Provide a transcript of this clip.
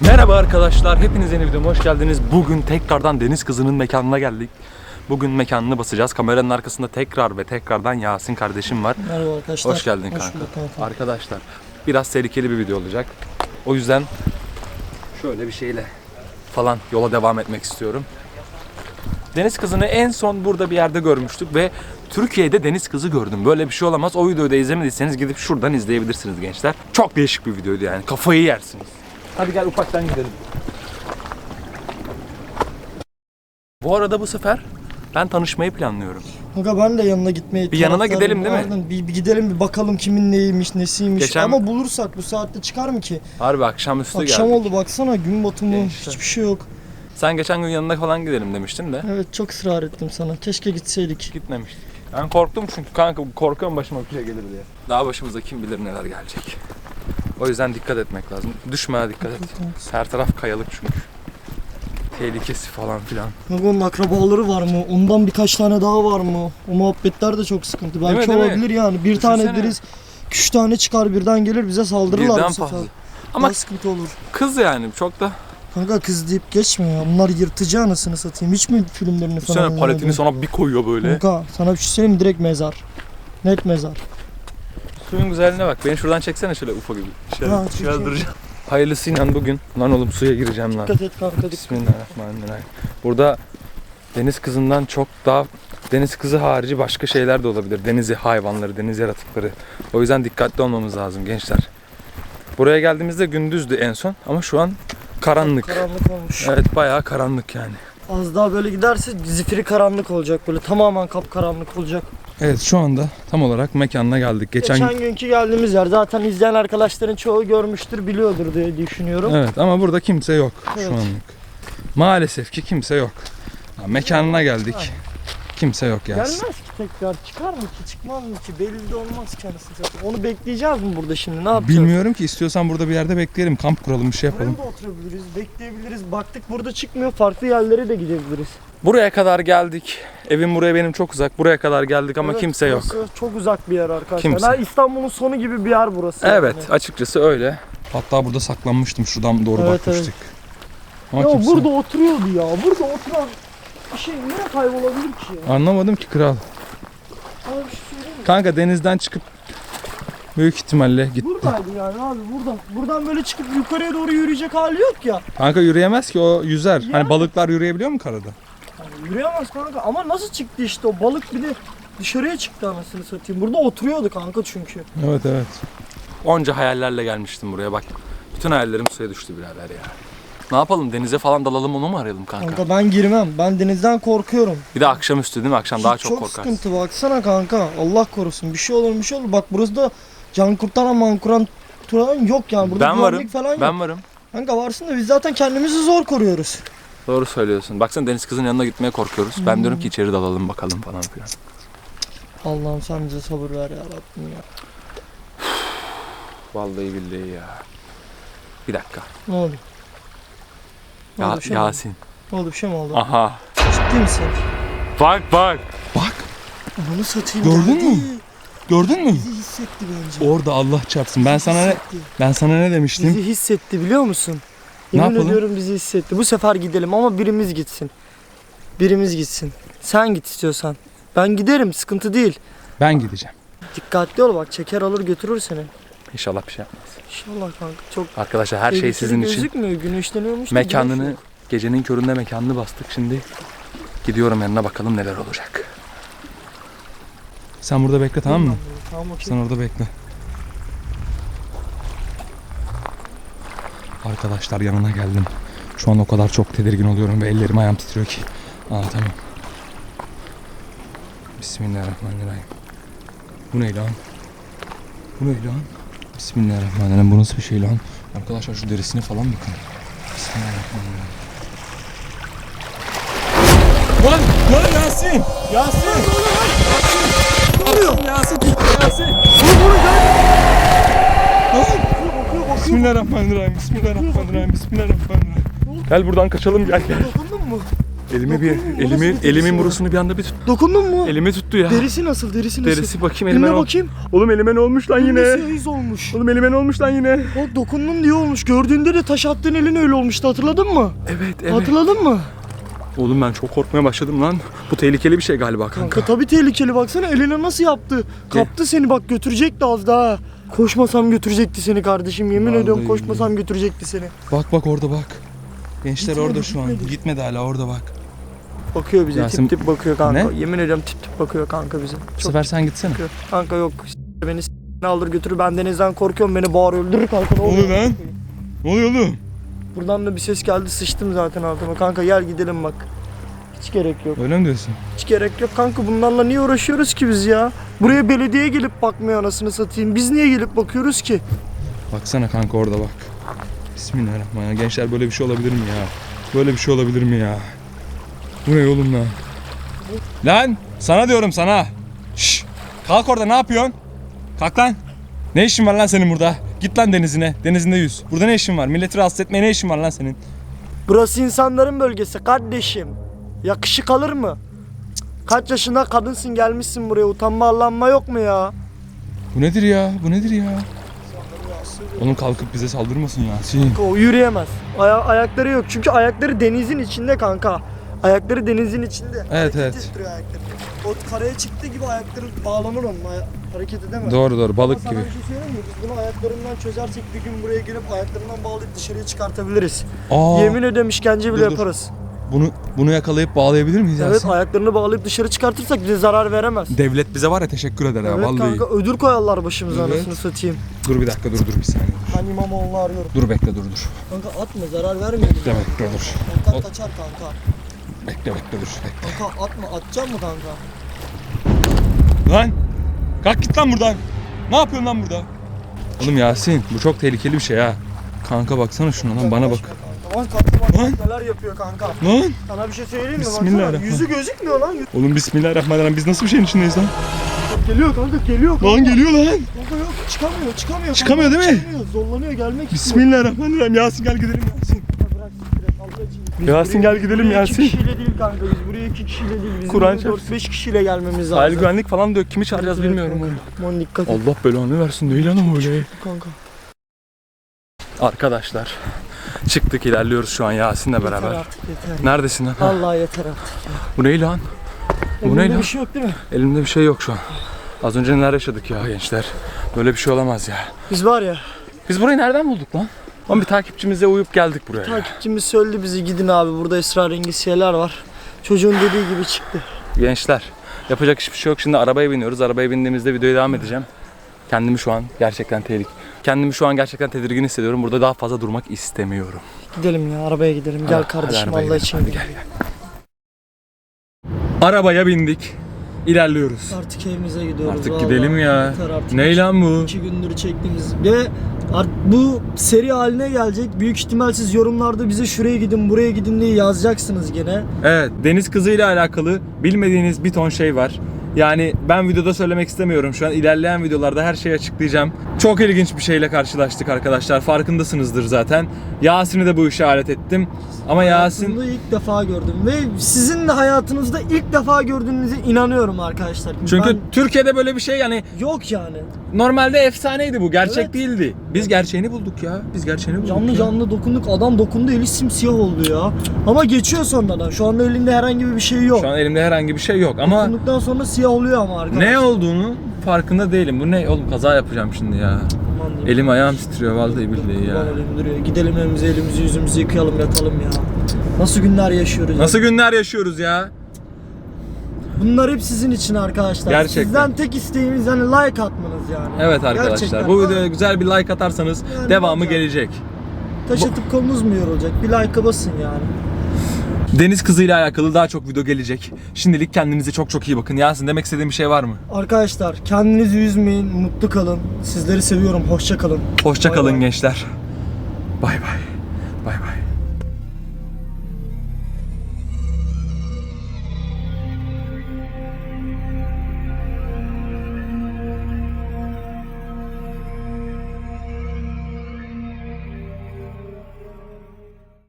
Merhaba arkadaşlar, hepiniz yeni videoma hoş geldiniz. Bugün tekrardan Deniz Kızı'nın mekanına geldik. Bugün mekanını basacağız. Kameranın arkasında tekrar ve tekrardan Yasin kardeşim var. Merhaba arkadaşlar. Hoş geldin kanka. bulduk kanka. Arkadaşlar, biraz tehlikeli bir video olacak. O yüzden şöyle bir şeyle falan yola devam etmek istiyorum. Deniz kızını en son burada bir yerde görmüştük ve Türkiye'de deniz kızı gördüm. Böyle bir şey olamaz. O videoyu da izlemediyseniz gidip şuradan izleyebilirsiniz gençler. Çok değişik bir videoydu yani. Kafayı yersiniz. Hadi gel ufaktan gidelim. Bu arada bu sefer ben tanışmayı planlıyorum. Kanka ben de yanına gitmeyi Bir yanına taraftarım. gidelim değil mi? Aynen, Bir, bir gidelim bir bakalım kimin neymiş nesiymiş. Geçen- Ama bulursak bu saatte çıkar mı ki? Harbi akşamüstü Akşam geldik. oldu baksana gün batımı Gençler. hiçbir şey yok. Sen geçen gün yanına falan gidelim demiştin de Evet çok ısrar ettim sana. Keşke gitseydik. gitmemiştik. Ben korktum çünkü kanka korkuyorum başıma bir şey gelir diye. Daha başımıza kim bilir neler gelecek. O yüzden dikkat etmek lazım. Düşmeye dikkat et. Her taraf kayalık çünkü. Tehlikesi falan filan. Onun akrabaları var mı? Ondan birkaç tane daha var mı? O muhabbetler de çok sıkıntı. Belki mi? olabilir yani. Bir tane Düşünsene. deriz. Üç tane çıkar birden gelir bize saldırırlar Birden bu sefer. fazla. Ama Daha sıkıntı olur. kız yani çok da Kanka kız deyip geçme ya. Bunlar yırtıcı anasını satayım. Hiç mi filmlerini falan sene paletini sonra bir koyuyor böyle. Kanka sana bir şey söyleyeyim mi? direkt mezar. Net mezar. Suyun güzelliğine bak. Beni şuradan çeksene şöyle ufa gibi. Şöyle, Ha, şöyle duracağım. Hayırlısıyla bugün. Lan oğlum suya gireceğim lan. Dikkat et kanka. Bismillahirrahmanirrahim. Burada deniz kızından çok daha deniz kızı harici başka şeyler de olabilir. Deniz hayvanları, deniz yaratıkları. O yüzden dikkatli olmamız lazım gençler. Buraya geldiğimizde gündüzdü en son ama şu an karanlık. Karanlık olmuş. Evet bayağı karanlık yani. Az daha böyle giderse zifiri karanlık olacak böyle tamamen kapkaranlık olacak. Evet şu anda tam olarak mekanına geldik. Geçen, Geçen günkü geldiğimiz yer zaten izleyen arkadaşların çoğu görmüştür biliyordur diye düşünüyorum. Evet ama burada kimse yok Evet. şu anlık. Maalesef ki kimse yok. Ha, mekanına geldik. Kimse yok yani. Gelmez ki tekrar çıkar mı ki çıkmaz mı ki belli de olmaz ki anasını satayım. Onu bekleyeceğiz mi burada şimdi ne yapacağız? Bilmiyorum ki istiyorsan burada bir yerde bekleyelim. Kamp kuralım bir şey yapalım. Buraya da oturabiliriz, bekleyebiliriz. Baktık burada çıkmıyor, farklı yerlere de gidebiliriz. Buraya kadar geldik. Evim buraya benim çok uzak. Buraya kadar geldik ama Evet, kimse yok. burası Çok uzak bir yer arkadaşlar. Kimse. Ha, İstanbul'un sonu gibi bir yer burası. Evet, yani. açıkçası öyle. Hatta burada saklanmıştım. Şuradan doğru Evet, bakmıştık. Ama Ya kimse. burada oturuyordu ya. Burada oturan bir şey niye kaybolabilir ki ya? Anlamadım ki kral. Sana bir şey söyleyeyim mi? Kanka denizden çıkıp büyük ihtimalle gitti. Buradaydı yani abi buradan. Buradan böyle çıkıp yukarıya doğru yürüyecek hali yok ya. Kanka yürüyemez ki o yüzer. Yani. Hani balıklar yürüyebiliyor mu karada? Yani yürüyemez kanka ama nasıl çıktı işte o balık bir de dışarıya çıktı anasını satayım. Burada oturuyordu kanka çünkü. Evet evet. Onca hayallerle gelmiştim buraya bak. Bütün hayallerim suya düştü birader ya. Ne yapalım denize falan dalalım onu mu arayalım kanka? Kanka ben girmem. Ben denizden korkuyorum. Bir de akşamüstü değil mi? Akşam daha Hiç çok, korkarsın. sıkıntı baksana kanka. Allah korusun. Bir şey olur bir şey olur. Bak burası da can kurtaran mankuran turan yok yani. Burada Ben varım. falan yok. Ben varım. Kanka varsın da biz zaten kendimizi zor koruyoruz. Doğru söylüyorsun. Baksana deniz kızın yanına gitmeye korkuyoruz. Ben Hmm. diyorum ki içeri dalalım bakalım falan filan. Allah'ım sen bize sabır ver ya Rabbim ya. Vallahi billahi ya. Bir dakika. Ne oldu? Ne Ya, oldu bir şey mi oldu? Yasin. Ne oldu bir şey mi oldu? Aha. Ciddi misin? Bak bak. Bak. Onu satayım Gördün geldi. mü? Gördün mü? Bizi hissetti bence. Orada Allah çarpsın. Ben sana ne Hissetti. ben sana ne demiştim? Bizi hissetti biliyor musun? Ne Yemin yapalım? ediyorum bizi hissetti. Bu sefer gidelim ama birimiz gitsin. Birimiz gitsin. Sen git istiyorsan. Ben giderim sıkıntı değil. Ben gideceğim. Dikkatli ol bak çeker alır götürür seni. İnşallah bir şey yapmaz. İnşallah kanka çok Arkadaşlar her şey tehlikeli sizin için. gözükmüyor. Güneşleniyormuş da Mekanını güneş yok. gecenin köründe mekanını bastık. Şimdi gidiyorum yanına bakalım neler olacak. Sen burada bekle tamam mı? Tamam okey. Sen orada bekle. Arkadaşlar yanına geldim. Şu an o kadar çok tedirgin oluyorum ve ellerim ayağım titriyor ki. Aa tamam. Bismillahirrahmanirrahim. Bu ne lan? Bu ne lan? Bismillahirrahmanirrahim. Bu nasıl bir şey lan? Arkadaşlar şu derisini falan bakın. Bismillahirrahmanirrahim. Lan! Lan Yasin! Yasin! Ne oluyor? Yasin Yasin! Bismillahirrahmanirrahim. Bismillahirrahmanirrahim. Bismillahirrahmanirrahim. Gel buradan kaçalım gel gel. Elimi bir Dokundun mu? Nasıl elimi bir burasını bir anda bir tut. Dokundun mu? Elimi tuttu ya. Derisi nasıl? Derisi nasıl? Derisi bakayım elime Eline ne ol- bakayım. Oğlum elime ne olmuş lan yine? Nasıl iz olmuş? Oğlum elime ne olmuş lan yine? O dokundun diye olmuş. Gördüğünde de taş attığın elin öyle olmuştu hatırladın mı? Evet evet. Hatırladın mı? Oğlum ben çok korkmaya başladım lan. Bu tehlikeli bir şey galiba kanka. Kanka tabii tehlikeli baksana eline nasıl yaptı. Kaptı seni bak götürecekti az daha. Koşmasam götürecekti seni kardeşim yemin Vallahi ediyorum koşmasam götürecekti seni. Bak bak orada bak. Gençler Gitmedi, orada şu an. gitmedi. Gitmedi hala orada bak. Bakıyor bize Yasin- tip tip bakıyor kanka. Ne? Yemin ediyorum tip tip bakıyor kanka bize. Bu Çok sefer sen gitsene. bakıyor. Kanka yok s- beni s- alır götürür ben denizden korkuyorum beni boğar öldürür kanka ne oluyor oluyor? lan? Ne oluyor oğlum? Buradan da bir ses geldi sıçtım zaten altıma kanka gel gidelim bak. Hiç gerek yok. Öyle mi diyorsun? Hiç gerek yok kanka bunlarla niye uğraşıyoruz ki biz ya? Buraya belediye gelip bakmıyor anasını satayım. Biz niye gelip bakıyoruz ki? Baksana kanka orada bak. Bismillahirrahmanirrahim. Gençler böyle bir şey olabilir mi ya? Böyle bir şey olabilir mi ya? Bu ne oğlum lan? Lan sana diyorum sana. Şş, kalk orada ne yapıyorsun? Kalk lan. Ne işin var lan senin burada? Git lan denizine. Denizinde yüz. Burada ne işin var? Milleti rahatsız etmeye ne işin var lan senin? Burası insanların bölgesi kardeşim. Yakışık alır mı? Kaç yaşında kadınsın gelmişsin buraya utanma arlanma yok mu ya? Bu nedir ya? Bu nedir ya? Oğlum kalkıp bize saldırmasın Yasin. O yürüyemez. Aya- ayakları yok çünkü ayakları denizin içinde kanka. Ayakları denizin içinde. Evet, evet. ettiriyor ayakları. O karaya çıktığı gibi ayakları bağlanır onun. Aya- hareket edemez. Doğru doğru Ama balık sana gibi. bir şey söyleyeyim mi? Biz bunu ayaklarından çözersek bir gün buraya gelip ayaklarından bağlayıp dışarıya çıkartabiliriz. Aa, Yemin ederim işkence bile dur, dur. yaparız. bunu bunu yakalayıp bağlayabilir miyiz Evet Yasin? ayaklarını bağlayıp dışarı çıkartırsak bize zarar veremez. Devlet bize var ya teşekkür eder ha evet vallahi. kanka ödül koyarlar başımıza Evet. anasını satayım. Dur bir dakika dur dur bir saniye. Ben İmamoğlu'nu arıyorum. Dur bekle dur dur. Kanka atma zarar vermeyelim. Bekle bekle dur. Kanka kaçar kanka. Bekle bekle dur. Bekle. Kanka atma atacak mı kanka? Lan! Kalk git lan buradan. Ne yapıyorsun lan burada? Oğlum Yasin bu çok tehlikeli bir şey ha. Kanka baksana şuna lan bana bak. Lan tatlı bak Lan. neler yapıyor kanka. Lan! Sana bir şey söyleyeyim mi? Baksana Bismillahirrahmanirrahim. yüzü gözükmüyor lan. Oğlum bismillahirrahmanirrahim biz nasıl bir şeyin içindeyiz lan? Geliyor kanka geliyor kanka. Lan geliyor lan. Kanka yok çıkamıyor çıkamıyor. Çıkamıyor kanka, değil mi? Çıkamıyor zorlanıyor gelmek istiyor. Bismillahirrahmanirrahim Yasin gel gidelim Yasin. Bırak siktir et, Allah için. Biz Yasin, buraya- gel gidelim buraya Yasin. iki kişiyle değil kanka biz buraya iki kişiyle değil. Bizim Kur'an Kur'an 4-5 kişiyle gelmemiz lazım. Sahil güvenlik falan dök kimi çağıracağız bilmiyorum oğlum. Aman dikkat et. Allah belanı versin değil lan öyle. Kanka. Arkadaşlar çıktık ilerliyoruz şu an Yasin'le Yeter beraber. artık yeter. Neredesin lan? Ha, Allah yeter artık. Bu ne lan? Bu ne Elinde lan? bir şey yok değil mi? Elimde bir şey yok şu an. Az önce neler yaşadık ya gençler. Böyle bir şey olamaz ya. Biz var ya Biz burayı nereden bulduk lan? Ama bir takipçimize uyup geldik buraya. takipçimiz söyledi bizi gidin abi burada esrarengiz şeyler var. Çocuğun dediği gibi çıktı. Gençler yapacak hiçbir şey yok. Şimdi arabaya biniyoruz. Arabaya bindiğimizde videoya devam edeceğim. Kendimi şu an gerçekten tehlik. Kendimi şu an gerçekten tedirgin hissediyorum. Burada daha fazla durmak istemiyorum. Gidelim ya arabaya gidelim. Gel Hadi, kardeşim hadi arabaya Allah gidelim. için. Hadi gel gel. Arabaya bindik. İlerliyoruz. Artık evimize gidiyoruz. Artık vallahi. gidelim ya. Yeter artık. Ne lan bu? İki gündür çektiğimiz ve bu seri haline gelecek. Büyük ihtimal siz yorumlarda bize şuraya gidin buraya gidin diye yazacaksınız gene. Evet, deniz kızıyla alakalı bilmediğiniz bir ton şey var. Yani ben videoda söylemek istemiyorum. Şu an ilerleyen videolarda her şeyi açıklayacağım. Çok ilginç bir şeyle karşılaştık arkadaşlar. Farkındasınızdır zaten. Yasin'i de bu işe alet ettim. Ama Yasin Hayatımda ilk defa gördüm ve sizin de hayatınızda ilk defa gördüğünüze inanıyorum arkadaşlar. çünkü Ben- Türkiye'de böyle bir şey yani yok yani. normalde efsaneydi bu. Gerçek Evet. değildi. Biz gerçeğini bulduk ya. Biz gerçeğini bulduk. Canlı ya. canlı dokunduk. Adam dokundu eli simsiyah oldu ya. Ama geçiyor sonradan. Şu anda elinde herhangi bir şey yok. Şu an elimde herhangi bir şey yok ama Dokunduktan sonra siyah oluyor ama arkadaşlar. ne olduğunu farkında değilim. Bu ne oğlum kaza yapacağım şimdi ya. Aman. Elim ayağım titriyor vallahi billahi ya. Duruyor. Gidelim evimize elimizi yüzümüzü yıkayalım yatalım ya. Nasıl günler yaşıyoruz. ya. Nasıl günler yaşıyoruz ya? Bunlar hep sizin için arkadaşlar. Gerçekten. Sizden tek isteğimiz hani like atmanız yani. Evet arkadaşlar. Gerçekten. Bu videoya güzel bir like atarsanız Yani devamı bak ya. gelecek. Taş atıp kolunuz mu yorulacak? Bir like'a basın yani. Deniz kızıyla alakalı daha çok video gelecek. Şimdilik kendinize çok çok iyi bakın. Yasin demek istediğin bir şey var mı? Arkadaşlar kendinizi üzmeyin. Mutlu kalın. Sizleri seviyorum. Hoşça kalın. Hoşça Bay kalın bay. gençler. Bay bay. Bay bay.